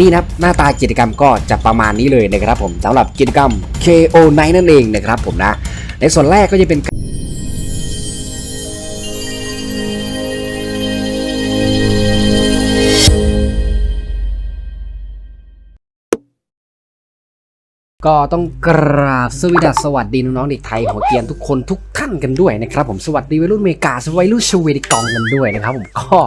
นี่นะครับหน้าตากิจกรรมก็จะประมาณนี้เลยนะครับผมสำหรับกิจกรรม KO9 นั่นเองนะครับผมนะ ในส่วนแรกก็จะเป็น ก็ต้องกราบสวสดัสสวัสดีน้องๆเด็กไทยหัวเกรียนทุกคนทุกท่านกันด้วยนะครับผมสวัสดีวัยรุ่นเมกาสวัยรุ่นชเวดิกองกันด้วยนะครับผมก็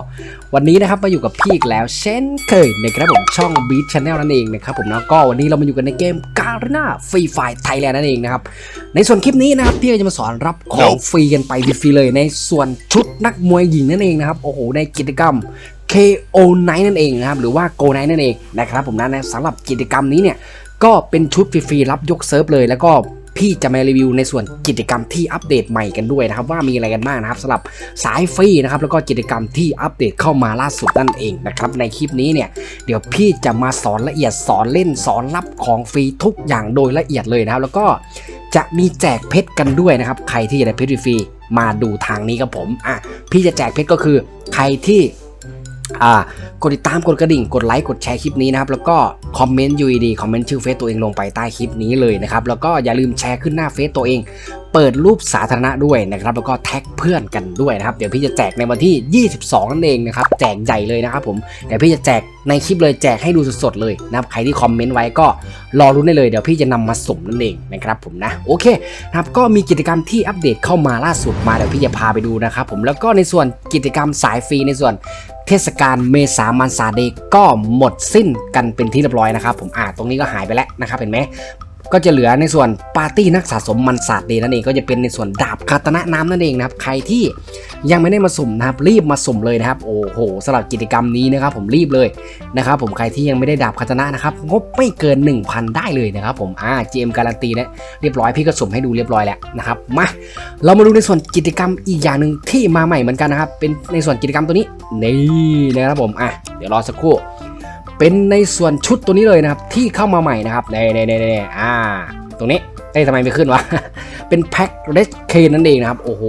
วันนี้นะครับมาอยู่กับพี่อีกแล้ว เช่นเคยนะครับผมช่อง Beat Channel นั่นเองนะครับผมนะก็วันนี้เรามาอยู่กันในเกม Garena Free Fire Thailand นั่นเองนะครับในส่วนคลิปนี้นะครับพี่ก็จะมาสอนรับของฟรีกันไปฟรีๆเลย ในส่วนชุดนักมวยหญิงนั่นเองนะครับโอ้โหในกิจกรรม KO9 นั่นเองนะครับหรือว่า Go9 นั่นเองนะครับผมนะในสำหรับกิจกรรมนี้เนี่ย ก็เป็นชุดฟรีๆรับยกเซิร์ฟเลย แล้วก็พี่จะมารีวิวในส่วนกิจกรรมที่อัปเดตใหม่กันด้วยนะครับ ว่ามีอะไรกันบ้างนะครับสำหรับสายฟรีนะครับแล้วก็กิจกรรมที่อัปเดตเข้ามาล่าสุดนั่นเองนะครับในคลิปนี้เนี่ยเดี๋ยวพี่จะมาสอนละเอียดสอนเล่นสอนรับของฟรีทุกอย่างโดยละเอียดเลยนะครับ แล้วก็จะมีแจกเพชรกันด้วยนะครับ ใครที่จะได้เพชรฟรีมาดูทางนี้ครับผมอะพี่จะแจกเพชรก็คือใครที่อ่ากดติดตามกดกระดิ่งกดไลค์กดแชร์คลิปนี้นะครับแล้วก็ คอมเมนต์ UED คอมเมนต์ชื่อเฟซตัวเองลงไปใต้คลิปนี้เลยนะครับ แล้วก็อย่าลืมแชร์ขึ้นหน้าเฟซตัวเอง เปิดรูปสาธารณะด้วยนะครับ แล้วก็แท็กเพื่อนกันด้วยนะครับ เดี๋ยวพี่จะแจกในวันที่ 22 นั่นเองนะครับ แจกใหญ่เลยนะครับผม เดี๋ยวพี่จะแจกในคลิปเลยแจกให้ดูสดๆเลยนะครับ ใครที่คอมเมนต์ไว้ก็รอรุ้นได้เลย เดี๋ยวพี่จะนำมาสุ่มนั่นเองนะครับผมนะ โอเคนะครับ ก็มีกิจกรรมที่อัปเดตเข้ามาล่าสุดมา เดี๋ยวพี่จะพาไปดูนะครับผม แล้วก็ในส่วนกิจกรรมสายฟรีในส่วนเทศกาลเมษามันซาเดก็หมดสิ้นกันเป็นที่เรียบร้อยนะครับผมอ่าตรงนี้ก็หายไปแล้วนะครับเห็นไหมก็จะเหลือในส่วนปาร์ตี้นักสะสมมันซาเดย์นั่นเองก็จะเป็นในส่วนดาบคาตนะน้ำนั่นเองนะครับใครที่ยังไม่ได้มาสุ่มนะครับรีบมาสุ่มเลยนะครับ โอ้โหสำหรับกิจกรรมนี้นะครับผมรีบเลยนะครับผมใครที่ยังไม่ได้ดาบคาตนะนะครับงบไม่เกิน 1,000 ได้เลยนะครับผมอ่า GM การันตีนะเรียบร้อยพี่ก็สุ่มให้ดูเรียบร้อยแล้วนะครับมาเรามาดูในส่วนกิจกรรมอีกอย่างหนึ่งที่มาใหม่เหมือนกันนะครับเป็นในส่วนกิจกรรมตัวนี้นี่นะครับผมอะเดี๋ยวรอสักครู่ เป็นในส่วนชุดตัวนี้เลยนะครับที่เข้ามาใหม่นะครับเน่เน่เน่เน่อ่า ตรงนี้ไอ้ทำไมไม่ขึ้นวะ เป็นแพ็คเลสเคนนั่นเองนะครับ โอ้โห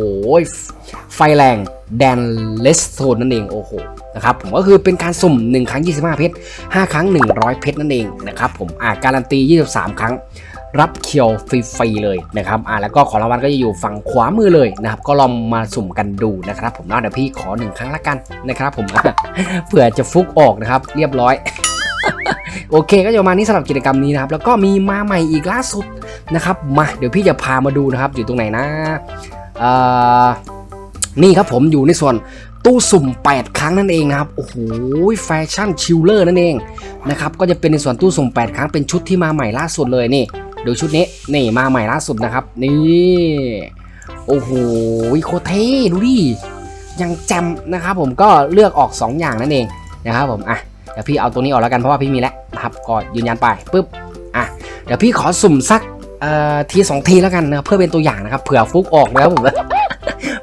ไฟแรงแดนเลสโซนนั่นเอง โอ้โห นะครับผมก็คือเป็นการสุ่ม 1 ครั้ง 25 เพชร 5 ครั้ง 100 เพชรนั่นเองนะครับผม อ่าการันตี 23 ครั้ง รับเคียวฟรีๆเลยนะครับอ่าแล้วก็ของรางวัลก็จะอยู่ฝั่งขวามือเลยนะครับก็ลองมาสุ่มกันดูนะครับผมเนาะเดี๋ยวพี่ขอหนึ่งครั้งละกันนะครับผมเผื่อจะฟุกออกนะครับเรียบร้อยโอเคก็จะมานี้สำหรับกิจกรรมนี้นะครับ แล้วก็มีมาใหม่อีกล่าสุดนะครับ มาเดี๋ยวพี่จะพามาดูนะครับ อยู่ตรงไหนนะเออนี่ครับผมอยู่ในส่วนตู้สุ่ม 8 ครั้งนั่นเองนะครับ โอ้โหแฟชั่นชิลเลอร์นั่นเองนะครับ ก็จะเป็นในส่วนตู้สุ่ม 8 ครั้งเป็นชุดที่มาใหม่ล่าสุดเลยนี่ ดูชุดนี้นี่มาใหม่ล่าสุดนะครับ นี่โอ้โหโคเท่ดูดิยังแจมนะครับผมก็เลือกออก 2 อย่างนั่นเองนะครับผมอะเดี๋ยวพี่เอาตัวนี้ออกแล้วกันเพราะว่าพี่มีแล้วนะครับก็ยืนยันไปปุ๊บอะเดี๋ยวพี่ขอสุ่มสักเอ่อทีสองทีแล้วกันนะครับเพื่อเป็นตัวอย่างนะครับเผื่อฟุกออกนะครับผม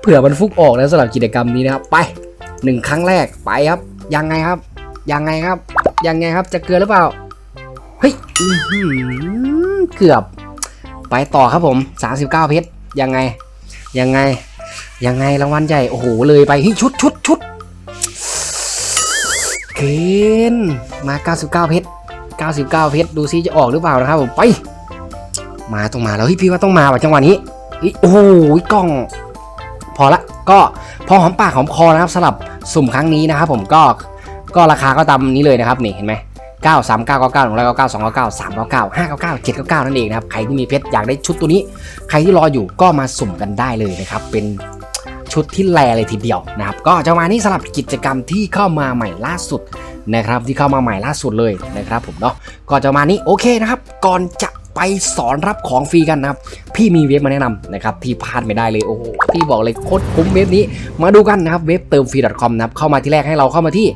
เผื่อมันฟุกออกแล้วสำหรับกิจกรรมนี้นะครับไปหนึ่งครั้งแรกไปครับ ยังไงครับ ยังไงครับ ยังไงครับจะเกลือหรือเปล่า เฮ้ยเกือบ ไปต่อครับผม 39 เพชร ยังไง ยังไง ยังไงรางวัลใหญ่ โอ้โห เลยไปเฮ้ยชุดชุดชุดเกณฑ์มา 99 เพชร 99 เพชร ดูซิจะออกหรือเปล่านะครับผมไป มาต้องมาแล้วพี่ว่าต้องมาว่ะจังหวะนี้โอ้โหกล้อง พอละ ก็พอหอมปากหอมคอนะครับสำหรับสุ่มครั้งนี้นะครับผมก็ก็ราคาก็ตามนี้เลยนะครับนี่เห็นไหม 9 3 9 9 9 1 9 9 2 9 9 3 9 9 5 9 9 7 9 9 นั่นเองนะครับใครที่มีเพชรอยากได้ชุดตัวนี้ ใครที่รออยู่ก็มาสุ่มกันได้เลยนะครับ เป็นชุดที่แรเลยทีเดียวนะครับ ก็จะมานี่สำหรับกิจกรรมที่เข้ามาใหม่ล่าสุดนะครับที่เข้ามาใหม่ล่าสุดเลยนะครับผมเนาะก็จะมานี้โอเคนะครับ ก่อนจะไปสอนรับของฟรีกันนะครับ พี่มีเว็บมาแนะนำนะครับที่พลาดไม่ได้เลยโอ้โหพี่บอกเลยโคตรคุ้มเว็บนี้มาดูกันนะครับเว็บเติมฟรี .com นะครับเข้ามาที่แรกให้เราเข้ามาที่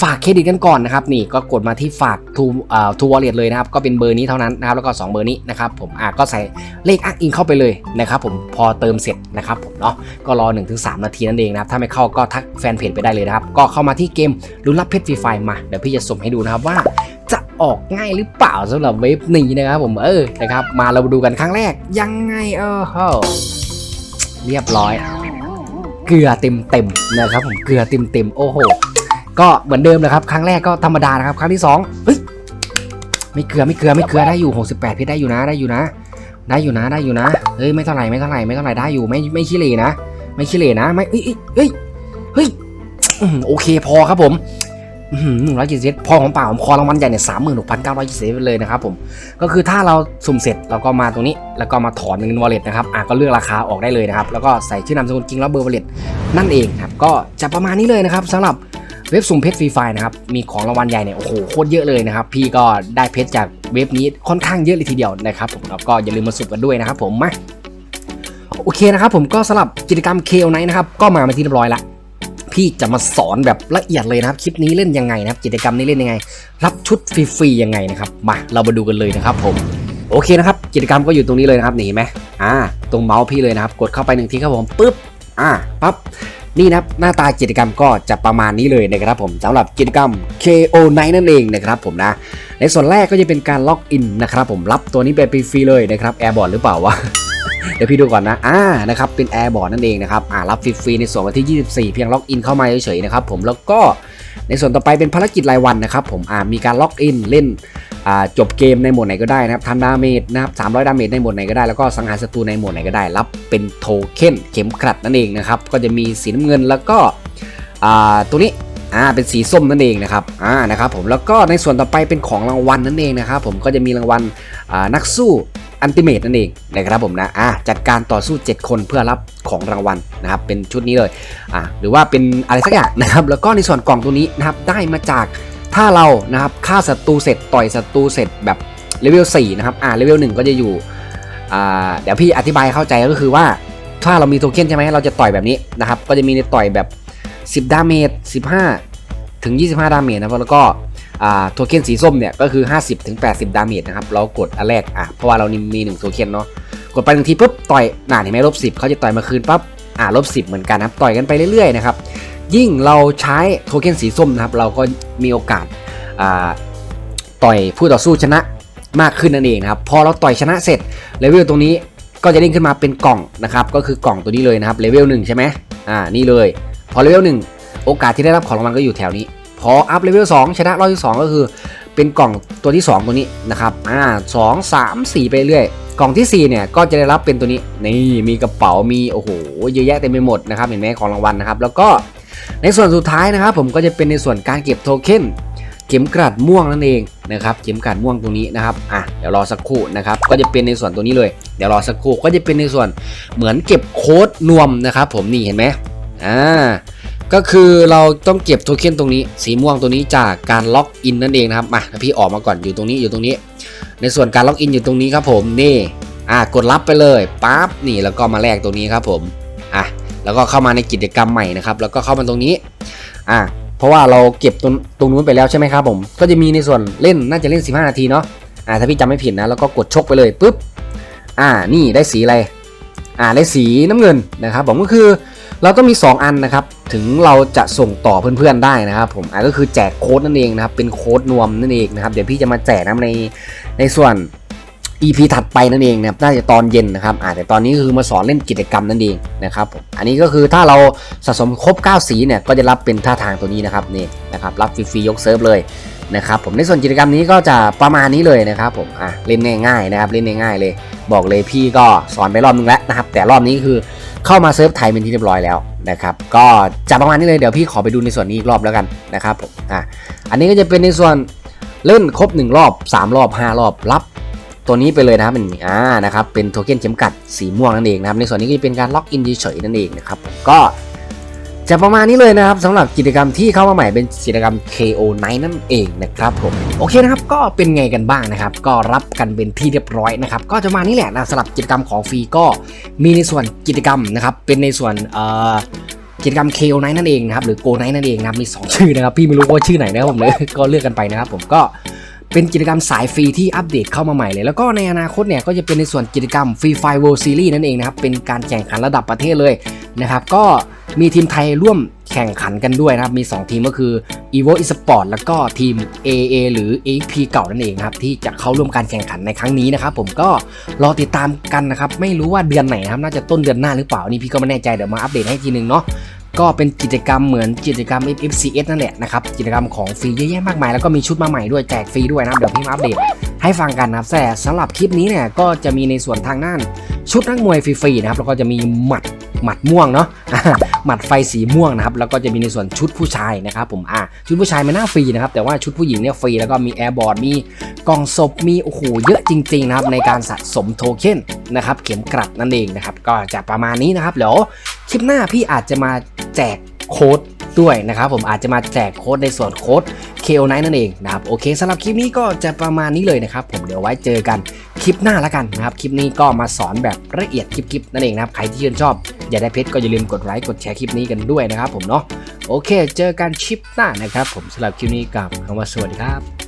ฝากเครดิตกันก่อนนะครับนี่ก็กดมาที่ฝากทูเอ่อทูวอลเล็ตเลยนะครับก็เป็นเบอร์นี้เท่านั้นนะครับแล้วก็ 2 เบอร์นี้นะครับผมอะก็ใส่เลขอ้างอิงเข้าไปเลยนะครับผมพอเติมเสร็จนะครับผมเนาะก็รอ 1-3 นาทีนั่นเองนะครับถ้าไม่เข้าก็ทักแฟนเพจไปได้เลยนะครับก็เข้ามาที่เกมลุ้นรับเพชรฟรีไฟล์มาเดี๋ยวพี่จะส่งให้ดูนะครับว่าจะออกง่ายหรือเปล่าสำหรับเว็บนี้นะครับผมเออนะครับมาเราดูกันครั้งแรกยังไงเออเฮ้เรียบร้อย เกลือเต็มเต็มนะครับผมเกลือเต็มเต็มโอ้โห ก็เหมือนเดิมเลยครับ ครั้งแรกก็ธรรมดานะครับ ครั้งที่สองเฮ้ยไม่เกลือไม่เกลือไม่เกลือได้อยู่ 68พี่ได้อยู่นะได้อยู่นะ ได้อยู่นะได้อยู่นะเฮ้ยไม่เท่าไหร่ไม่เท่าไหร่ไม่เท่าไหร่ได้อยู่ไม่ไม่ขี้เหร่นะ ไม่ขี้เหร่นะไม่เอ้ยเฮ้ยเฮ้ยโอเคพอครับผมหนึ่งร้อยยี่สิบพอของเปล่าผมคอรางวัลใหญ่เนี่ยสามหมื่นหกพันเก้าร้อยยี่สิบเลยนะครับผมก็คือถ้าเราสุ่มเสร็จเราก็มาตรงนี้ แล้วก็มาถอนเงินวอลเล็ตนะครับอะก็เลือกราคาออกได้เลยนะครับ แล้วก็ใส่ชื่อนามสกุลจริงแล้วเบอร์วอลเล็ตนั่นเองครับก็จะประมาณนี้เลยนะครับสำหรับ เว็บสุ่มเพชรฟรีไฟนะครับ มีของรางวัลใหญ่เนี่ย โอ้โห โคตรเยอะเลยนะครับ พี่ก็ได้เพชรจากเว็บนี้ค่อนข้างเยอะเลยทีเดียวนะครับผมแล้วก็อย่าลืมมาสุ่มกันด้วยนะครับผมมาโอเคนะครับผมก็สำหรับกิจกรรมเคลไนนะครับ ก็มาเป็นที่เรียบร้อยละพี่จะมาสอนแบบละเอียดเลยนะครับ คลิปนี้เล่นยังไงนะครับ กิจกรรมนี้เล่นยังไง รับชุดฟรีๆยังไงนะครับ มาเรามาดูกันเลยนะครับผมโอเคนะครับ กิจกรรมก็อยู่ตรงนี้เลยนะครับหนีไหมอ่า ตรงเมาส์พี่เลยนะครับ กดเข้าไปหนึ่งทีครับผมปุ๊บ อ่าปั๊บ นี่นะครับหน้าตากิจกรรมก็จะประมาณนี้เลยนะครับผมสำหรับกิจกรรม KO night นั่นเองนะครับผมนะ ในส่วนแรกก็จะเป็นการล็อกอินนะครับผมรับตัวนี้ไปฟรีเลยนะครับแอร์บอร์ดหรือเปล่าวะเดี๋ยวพี่ดูก่อนนะ อ่า นะครับ เป็นแอร์บอร์ดนั่นเองนะครับ อ่า รับฟรีๆในส่วนวันที่ 24 เพียงล็อกอินเข้ามาเฉยๆนะครับผม แล้วก็ ในส่วนต่อไปเป็นภารกิจรายวันนะครับผมมีการล็อกอินเล่นจบเกมในโหมดไหนก็ได้นะครับทำดาเมจนะครับ300ดาเมจในโหมดไหนก็ได้แล้วก็สังหารศัตรูในโหมดไหนก็ได้ รับเป็นโทเค็นเข็มขัดนั่นเองนะครับก็จะมีสีน้ำเงินแล้วก็ตัวนี้อ่าเป็นสีส้มนั่นเองนะครับอ่านะครับผมแล้วก็ในส่วนต่อไปเป็นของรางวัลนั่นเองนะครับผมก็จะมีรางวัลนักสู้ อันติเมตนั่นเองนะครับผมนะอ่าจัดการต่อสู้ 7 คนเพื่อรับของรางวัลนะครับเป็นชุดนี้เลยอ่าหรือว่าเป็นอะไรสักอย่างนะครับแล้วก็ในส่วนกล่องตัวนี้นะครับได้มาจากถ้าเรานะครับฆ่าศัตรูเสร็จต่อยศัตรูเสร็จแบบเลเวล4นะครับอ่าเลเวล1ก็จะอยู่อ่าเดี๋ยวพี่อธิบายเข้าใจก็คือว่าถ้าเรามีโทเค็นใช่ไหมเราจะต่อยแบบนี้นะครับก็จะมีในต่อยแบบ 10 ดาเมจ15 ถึง 25 ดาเมจนะครับแล้วก็ โทเค็นสีส้มเนี่ยก็คือ 50ถึง80ดาเมจนะครับ เรากดอันแรกอะเพราะว่าเรามี1โทเค็นเนาะกดไปหนึ่งทีปุ๊บต่อยหน่าเห็นไหมลบ10เขาจะต่อยมาคืนปั๊บอ่าลบ10เหมือนกันนะครับต่อยกันไปเรื่อยๆนะครับยิ่งเราใช้โทเค็นสีส้มนะครับเราก็มีโอกาสอ่าต่อยผู้ต่อสู้ชนะมากขึ้นนั่นเองนะครับพอเราต่อยชนะเสร็จเลเวลตรงนี้ก็จะเด้งขึ้นมาเป็นกล่องนะครับก็คือกล่องตัวนี้เลยนะครับเลเวลหนึ่งใช่ไหมอ่านี่เลย พอเลเวลหนึ่งโอกาสที่ได้รับของรางวัลก็อยู่แถวนี้ พออัพเลเวลสองชนะรอบที่สองก็คือ เป็นกล่องตัวที่ 2 ตัวนี้นะครับอ่าสองสามสี่ไปเรื่อยกล่องทีสี่ 4 เนี่ย ก็จะได้รับเป็นตัวนี้นี่มีกระเป๋ามีโอ้โหเยอะแยะเต็มไปหมดนะครับเห็นไหมของรางวัลนะครับ แล้วก็ในส่วนสุดท้ายนะครับ ผมก็จะเป็นในส่วนการเก็บโทเค็นเข็มกลัดม่วงนั่นเองนะครับเข็มกลัดม่วงตรงนี้นะครับอะเดี๋ยวรอสักครู่นะครับก็จะเป็นในส่วนตัวนี้เลย เดี๋ยวรอสักครู่ก็จะเป็นในส่วนเหมือนเก็บโค้ดนวมนะครับ ผมนี่เห็นไหมอ่า ก็คือเราต้องเก็บโทเค็นตรงนี้ สีม่วงตัวนี้จากการล็อกอินนั่นเองนะครับมาพี่ออกมาก่อนอยู่ตรงนี้อยู่ตรงนี้ ในส่วนการล็อกอินอยู่ตรงนี้ครับผมนี่อ่ากดรับไปเลยปั๊บนี่แล้วก็มาแลกตรงนี้ครับผมอะแล้วก็เข้ามาในกิจกรรมใหม่นะครับแล้วก็เข้ามาตรงนี้อ่าเพราะว่าเราเก็บตรงตรงนู้นไปแล้วใช่ไหมครับผม ก็จะมีในส่วนเล่นน่าจะเล่น 15 นาทีเนาะอ่าถ้าพี่จำไม่ผิดนะแล้วก็กดชกไปเลยปุ๊บอ่านี่ได้สีอะไร อ่าได้สีน้ำเงินนะครับผมก็คือเราต้องมี 2 อันนะครับ ถึงเราจะส่งต่อเพื่อนๆได้นะครับผมอ่าก็คือแจกโค้ดนั่นเองนะครับ เป็นโค้ดนวมนั่นเองนะครับ เดี๋ยวพี่จะมาแจกนะในในส่วน EP ถัดไปนั่นเองนะครับ น่าจะตอนเย็นนะครับอ่าแต่ตอนนี้คือมาสอนเล่นกิจกรรมนั่นเองนะครับผม อันนี้ก็คือถ้าเราสะสมครบ 9 สีเนี่ย ก็จะรับเป็นท่าทางตัวนี้นะครับนี่นะครับ รับฟรีๆยกเซิร์ฟเลยนะครับผม ในส่วนกิจกรรมนี้ก็จะประมาณนี้เลยนะครับผม อะเล่นง่ายๆนะครับ เล่นง่ายๆเลย บอกเลยพี่ก็สอนไปรอบนึงแล้วนะครับ แต่รอบนี้คือเข้ามาเซิร์ฟไทยเป็นที่เรียบร้อยแล้วนะครับ ก็จะประมาณนี้เลยเดี๋ยวพี่ขอไปดูในส่วนนี้อีกรอบแล้วกันนะครับผมอะอันนี้ก็จะเป็นในส่วนเล่นครบ 1 รอบ 3 รอบ 5 รอบรับตัวนี้ไปเลยนะครับเป็นอ่านะครับเป็นโทเค็นเข็มกัดสีม่วงนั่นเองนะครับในส่วนนี้ก็จะเป็นการล็อกอินเฉยๆนั่นเองนะครับก็ จะประมาณนี้เลยนะครับสำหรับกิจกรรมที่เข้ามาใหม่เป็นกิจกรรม KO9 นั่นเองนะครับผมโอเคนะครับก็เป็นไงกันบ้างนะครับก็รับกันเป็นที่เรียบร้อยนะครับก็จะมานี้แหละนะสำหรับกิจกรรมของฟรีก็มีในส่วนกิจกรรมนะครับเป็นในส่วนเอ่อกิจกรรม KO9 นั่นเองนะครับหรือ Go9 นั่นเองนะครับมีสองชื่อนะครับพี่ไม่รู้ว่าชื่อไหนนะครับผมเลยก็เลือกกันไปนะครับผมก็ เป็นกิจกรรมสายฟรีที่อัปเดตเข้ามาใหม่เลย แล้วก็ในอนาคตเนี่ยก็จะเป็นในส่วนกิจกรรม Free Fire World Series นั่นเองนะครับ เป็นการแข่งขันระดับประเทศเลยนะครับก็มีทีมไทยร่วมแข่งขันกันด้วยนะครับ มี 2 ทีมก็คือ Evo Esport แล้วก็ทีม AA หรือ AP เก่านั่นเองครับ ที่จะเข้าร่วมการแข่งขันในครั้งนี้นะครับ ผมก็รอติดตามกันนะครับ ไม่รู้ว่าเดือนไหนครับ น่าจะต้นเดือนหน้าหรือเปล่า นี่พี่ก็ไม่แน่ใจ เดี๋ยวมาอัปเดตให้ทีนึงเนาะ ก็เป็นกิจกรรมเหมือนกิจกรรม FFCS นั่นแหละนะครับกิจกรรมของฟรีเยอะแยะมากมายแล้วก็มีชุดมาใหม่ด้วยแจกฟรีด้วยนะเดี๋ยวพี่มาอัปเดตให้ฟังกันนะครับแต่สำหรับคลิปนี้เนี่ยก็จะมีในส่วนทางด้านชุดนักมวยฟรีๆนะครับแล้วก็จะมีหมัดหมัดม่วงเนาะหมัดไฟสีม่วงนะครับแล้วก็จะมีในส่วนชุดผู้ชายนะครับผมอะชุดผู้ชายไม่น่าฟรีนะครับแต่ว่าชุดผู้หญิงเนี่ยฟรีแล้วก็มีแอร์บอร์ดมีกล่องศพมีโอ้โหเยอะจริงๆนะครับในการสะสมโทเค็นนะครับเข็มกลัดนั่นเองนะครับก็จะประมาณนี้นะครับเดี๋ยวคลิปหน้าพี่อาจจะมา แจกโค้ดด้วยนะครับผมอาจจะมาแจกโค้ดในส่วนโค้ด k o n i นั่นเองนะครับโอเคสำหรับคลิปนี้ก็จะประมาณนี้เลยนะครับผมเดี๋ยวไว้เจอกันคลิปหน้าแล้วกันนะครับคลิปนี้ก็มาสอนแบบละเอียดคลิปๆนั่นเองนะครับใครที่ชื่นชอบ อย่าได้เพชรก็อย่าลืมกดไลค์กดแชร์คลิปนี้กันด้วยนะครับผมเนาะโอเค เจอกันคลิปหน้านะครับผมสำหรับคลิปนี้กับคำว่าสวัสดีครับ